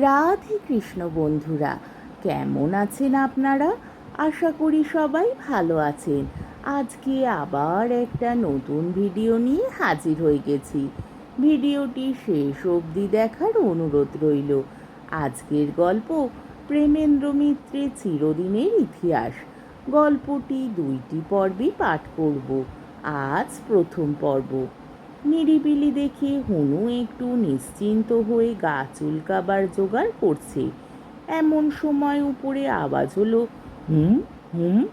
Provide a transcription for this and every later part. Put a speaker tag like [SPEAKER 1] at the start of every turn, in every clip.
[SPEAKER 1] রাধে কৃষ্ণ বন্ধুরা, কেমন আছেন আপনারা? আশা করি সবাই ভালো আছেন। আজকে আবার একটা নতুন ভিডিও নিয়ে হাজির হয়ে গেছি। ভিডিওটি শেষ অবধি দেখার অনুরোধ রইল। আজকের গল্প প্রেমেন্দ্র মিত্রের চিরদিনের ইতিহাস। গল্পটি দুইটি পর্বে পাঠ করব। আজ প্রথম পর্ব। নিরিবিলি দেখে হনু একটু নিশ্চিন্ত হয়ে গা চুলকাবার জোগাড় করছে। এমন সময় উপরে আওয়াজ হলো, হুম হুম,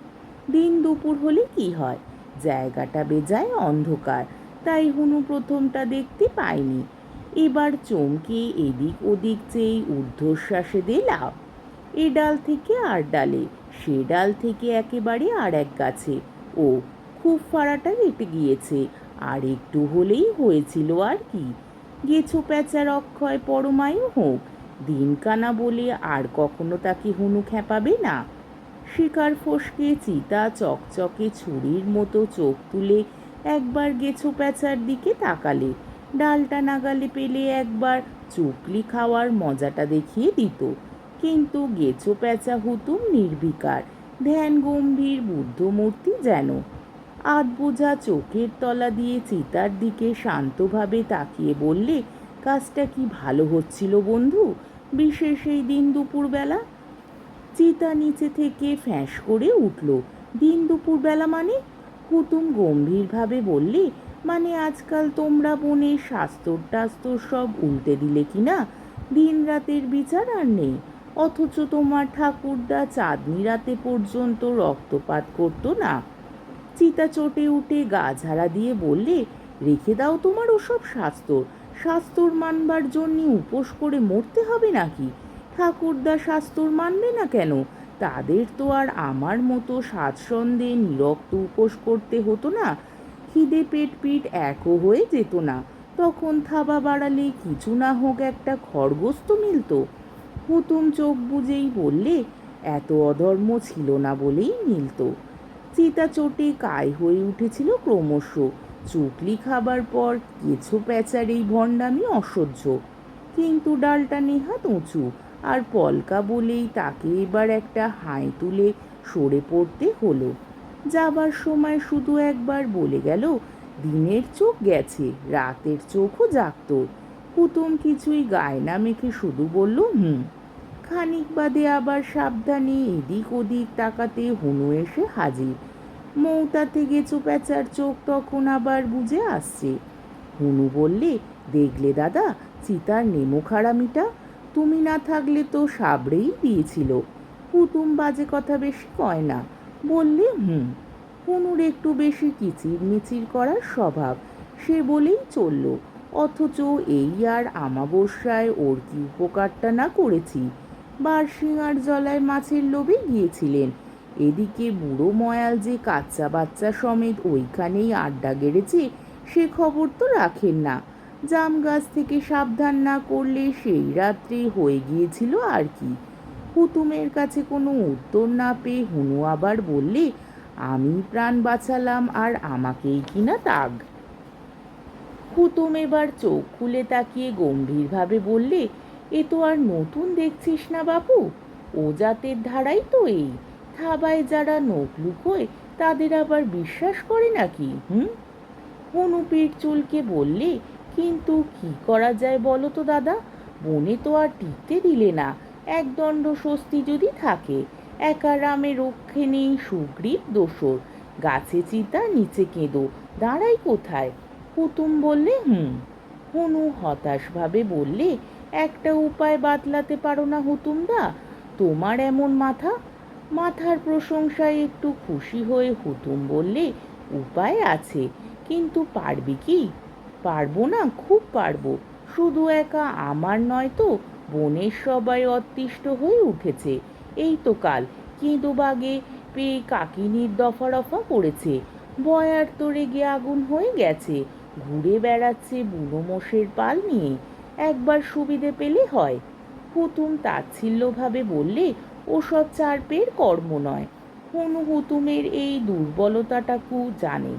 [SPEAKER 1] দিন দুপুর হলে কি হয়? জায়গাটা বেজায় অন্ধকার, তাই হুনু প্রথমটা দেখতে পায়নি। এবার চমকে এদিক ওদিক চেয়ে ঊর্ধ্বশ্বাসে দিলাম, এ ডাল থেকে আর ডালে, সে ডাল থেকে একেবারে আর এক গাছে। ও খুব ফাড়াটা কেটে গিয়েছে। আর একটু হলেই হয়েছিল আর কি। গেছো প্যাচার অক্ষয় পরমায়ু হোক, দিনকানা বলে আর কখনো তাকে হুনু খেপাবে না। শিকার ফসকে চিতা চকচকে ছুরির মতো চোখ তুলে একবার গেছো প্যাচার দিকে তাকালে, ডালটা নাগালে পেলে একবার চুকলি খাওয়ার মজাটা দেখিয়ে দিত। কিন্তু গেছো প্যাচা হুতুম নির্বিকার, ধ্যান গম্ভীর বুদ্ধমূর্তি যেন। আধবোঝা চোখের তলা দিয়ে চিতার দিকে শান্তভাবে তাকিয়ে বললে, কাজটা কি ভালো হচ্ছিল বন্ধু? বিশেষ এই দিন দুপুরবেলা? চিতা নিচে থেকে ফ্যাঁস করে উঠল। দিন দুপুরবেলা মানে? হুতুম গম্ভীরভাবে বললে মানে আজকাল তোমরা বনে শাস্তর টাস্তর সব উল্টে দিলে কি না? দিন রাতের বিচার আর নেই। অথচ তোমার ঠাকুরদা চাঁদনি রাতে পর্যন্ত রক্তপাত করতো না। চিতা চটে উঠে গা ঝাড়া দিয়ে বললে, রেখে দাও তোমার ওসব শাস্তর শাস্তর মানবার জন্যে উপোস করে মরতে হবে নাকি? ঠাকুরদা শাস্তর মানবে না কেন? তাদের তো আর আমার মতো স্বাচ্ছন্দ্যে নিরক্ত উপোস করতে হতো না। খিদে পেট পিট একও হয়ে যেত না। তখন থাবা বাড়ালে কিছু না হোক একটা খরগোশ তো মিলত। হুতুম চোখ বুঝেই বললে, এত অধর্ম ছিল না বলেই মিলত। চিতা চোটে কায় হয়ে উঠেছিল ক্রমশ। চুকলি খাবার পর কেছো প্যাচার এই ভণ্ডামি অসহ্য। কিন্তু ডালটা নেহাত উঁচু, আর পলকা বলেই তাকে এবার একটা হাই তুলে সরে পড়তে হলো। যাবার সময় শুধু একবার বলে গেল, দিনের চোখ গেছে, রাতের চোখও জাগত। হুতুম কিছুই গায়ে না মেখে শুধু বলল, হুম। খানিক বাদে আবার সাবধানে এদিক ওদিক তাকাতে হুনু এসে হাজির। মৌতাতে গেছো প্যাচার চোখ তখন আবার বুঝে আসছে। হুনু বললে, দেখলে দাদা, চিতার নেমো খারামিটা তুমি না থাকলে তো সাবড়েই দিয়েছিল। হুতুম বাজে কথা বেশি কয় না। বললে, হুম। হুনুর একটু বেশি কিচির মিচির করার স্বভাব। সে বলেই চলল, অথচ এই আর আমাবস্যায় ওর কি উপকারটা না করেছি? বারশিঙার জলায় মাছের লোভে গিয়েছিলেন। এদিকে বুড়ো ময়াল যে কাচ্চা বাচ্চা সমেত ওইখানেই আড্ডা গেড়েছে, সে খবর তো রাখেন না। জাম গাছ থেকে সাবধান না করলে সেই রাত্রি হয়ে গিয়েছিল আর কি। হুতুমের কাছে কোনো উত্তর না পেয়ে হুনু আবার বললে, আমি প্রাণ বাঁচালাম আর আমাকেই কিনা তাগ? হুতুম এবার চোখ খুলে তাকিয়ে গম্ভীরভাবে বললে এ তো আর নতুন দেখছিস না বাপু। ও জাতের ধারাই তো এই। থাবায় যারা নোক লুকোয়, তাদের আবার বিশ্বাস করে নাকি, হুম? হনু পিঠ চুলকে বললে, কিন্তু কি করা যায় বলো তো দাদা? বনে তো আর টিকতে দিলে না। একদণ্ড স্বস্তি যদি থাকে। একা রামে রক্ষে নেই সুগ্রীব দোসর গাছে চিতা, নিচে কেঁদো। দাঁড়াই কোথায়? কুতুম বললে, হুম। হনু হতাশভাবে বললে একটা উপায় বাতলাতে পারো না হুতুমদা, তোমার এমন মাথা? মাথার প্রশংসায় একটু খুশি হয়ে হুতুম বললে, উপায় আছে, কিন্তু পারবি কি? পারব না, খুব পারব। শুধু একা আমার নয় তো, বনের সবাই অতিষ্ঠ হয়ে উঠেছে। এই তো কাল কেঁদো বাগে পেয়ে কাকিনির দফা রফা করেছে বয়ার তো রেগে আগুন হয়ে গেছে। ঘুরে বেড়াচ্ছে বুনো মোষের পাল নিয়ে। একবার সুবিধে পেলে হয়। হুতুম তাচ্ছিল্যভাবে বললে, ওসব চারপের কর্ম নয়। হনু হুতুমের এই দুর্বলতাটাকু জানে।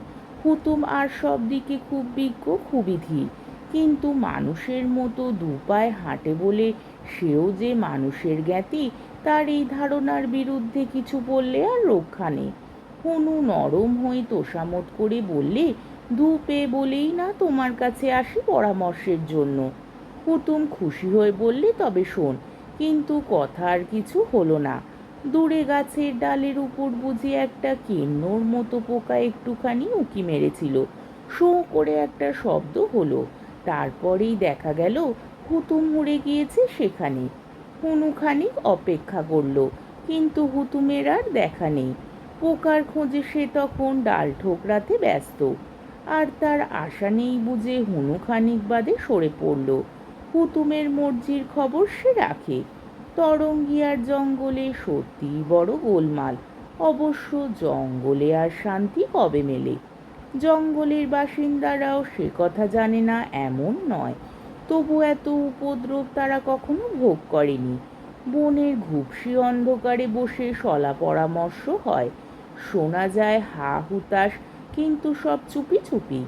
[SPEAKER 1] হুতুম আর সব দিকে খুব বিজ্ঞ, খুবই ধীর। কিন্তু মানুষের মতো দুপায়ে হাঁটে বলে সেও যে মানুষের জ্ঞাতি, তার এই ধারণার বিরুদ্ধে কিছু বললে আর রক্ষা নেই। হনু নরম হয়ে তোষামত করে বললে দু পেয়ে বলেই না তোমার কাছে আসি পরামর্শের জন্য। হুতুম খুশি হয়ে বললে, তবে শোন, কিন্তু কথা আর কিছু হলো না। দূরে গাছের ডালের উপর বুঝি একটা কেন্নর মতো পোকা একটুখানি উঁকি মেরেছিল। শো করে একটা শব্দ হলো। তারপরেই দেখা গেল, হুতুম উড়ে গিয়েছে সেখানে। হুনু খানিক অপেক্ষা করল, কিন্তু হুতুমের আর দেখা নেই। পোকার খোঁজে সে তখন ডাল ঠোকরাতে ব্যস্ত। আর তার আশা নেই বুঝে হুনু খানিক বাদে সরে পড়ল। হুতুমের মর্জির খবর সে রাখে। তরঙ্গিয়ার জঙ্গলে সত্যি বড় গোলমাল। অবশ্য জঙ্গলে আর শান্তি কবে মেলে? জঙ্গলের বাসিন্দারাও সে কথা জানে না, এমন নয়। তবু এত উপদ্রব তারা কখনো ভোগ করেনি। বনের ঘুপসি অন্ধকারে বসে সলা পরামর্শ হয়। শোনা যায়, হা হুতাশ, কিন্তু সব চুপি চুপি।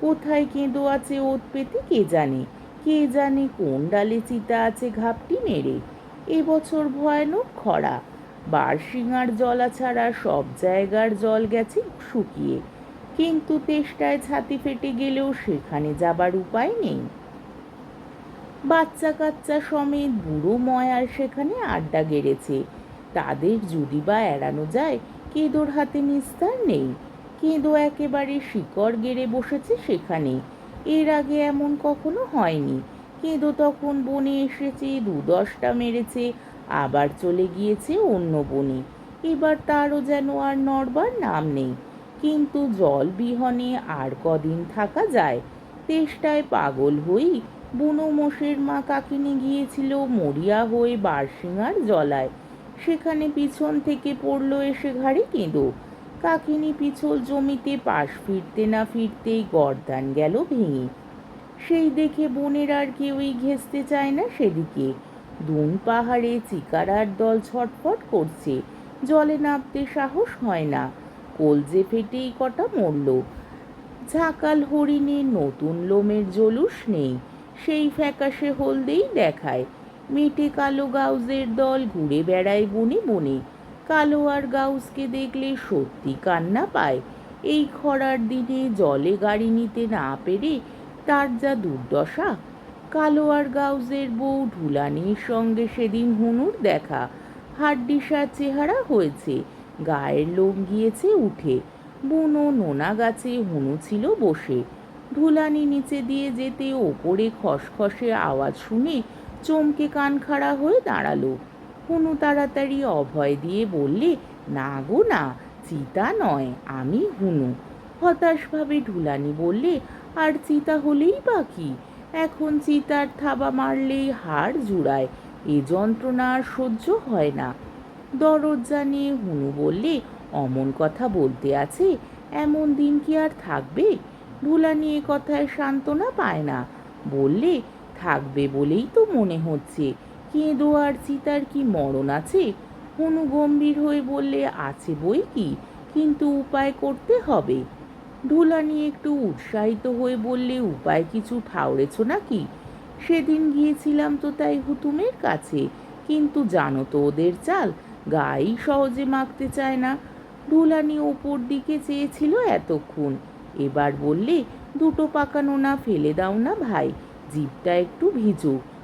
[SPEAKER 1] কোথায় কেঁদো আছে ওত পেতে কে জানে? কে জানে কোন ডালে চিতা আছে ঘাপটি মেরে। এবছর ভয়ানক খরা। বারশিঙার জলা ছাড়া সব জায়গার জল গেছে শুকিয়ে। কিন্তু তেষ্টায় ছাতি ফেটে গেলেও সেখানে যাবার উপায় নেই। বাচ্চা কাচ্চা সমেত বুড়ো ময়ার সেখানে আড্ডা গেড়েছে। তাদের যদি বা এড়ানো যায়, কেঁদোর হাতে নিস্তার নেই। কেঁদো একেবারে শিকড় গেড়ে বসেছে সেখানে। এর আগে এমন কখনো হয়নি। কেঁদো তখন বনে এসেছে দু দশটা মেরেছে, আবার চলে গিয়েছে অন্য বনে। এবার তারও যেন আর নড়বার নাম নেই। কিন্তু জল বিহনে আর কদিন থাকা যায়। তেষ্টায় পাগল হই বুনো মোষের মা কাকিনি গিয়েছিল মরিয়া হয়ে বারসিঙার জলায়। সেখানে পিছন থেকে পড়ল এসে ঘাড়ে কেঁদো। কাকিনি পিছল জমিতে পাশ ফিরতে না ফিরতেই গরদান গেল ভেঙে। সেই দেখে বোনের আর কেউই ঘেঁচতে চায় না সেদিকে। দুন পাহাড়ে চিকারার দল ছটফট করছে, জলে নামতে সাহস হয় না। কলজে ফেটেই কটা মরল। ঝাঁকাল হরিণে নতুন লোমের জলুস নেই, সেই ফ্যাকাশে হলদেই দেখায়। মেটে কালো গাউজের দল ঘুরে বেড়ায় বনে বনে। কালো আর গাউজকে দেখলে সত্যি কান্না পায়। এই খরার দিনে জলে গাড়ি নিতে না পেরে তার যা দুর্দশা। কালো আর গাউজের বউ ঢুলানির সঙ্গে সেদিন হুনুর দেখা। হাড্ডিসার চেহারা হয়েছে, গায়ের লোম গিয়েছে উঠে। বুনো নোনা গাছে হুনু ছিল বসে। ধুলানি নিচে দিয়ে যেতে ওপরে খসখসে আওয়াজ শুনে চমকে কান খাড়া হয়ে দাঁড়াল। হুনু তাড়াতাড়ি অভয় দিয়ে বললে, না গো না চিতা নয়, আমি হুনু। হতাশভাবে ঢুলানি বললে, আর চিতা হলেই বা কি? এখন চিতার থাবা মারলেই হাড় জুড়ায়, এ যন্ত্রণা সহ্য হয় না। দরদ জানিয়ে হুনু বললে, অমন কথা বলতে আছে, এমন দিন কি আর থাকবে? ভুলা নিয়ে কথায় সান্ত্বনা পায় না। বললে, থাকবে বলেই তো মনে হচ্ছে কেঁদো আর চিতার কি মরণ আছে? হুনু গম্ভীর হয়ে বললে, আছে বই কি? কিন্তু উপায় করতে হবে। ঢুলানি একটু উৎসাহিত হয়ে বললে, উপায় কিছু ঠাউরেছ নাকি? সেদিন গিয়েছিলাম তো তাই হুতুমের কাছে। কিন্তু জানো তো ওদের চাল, গাই সহজে মাখতে চায় না। ঢুলানি ওপর দিকে চেয়েছিল এতক্ষণ। এবার বললে, দুটো পাকানো না ফেলে দাও না ভাই জিপটা একটু ভিজুক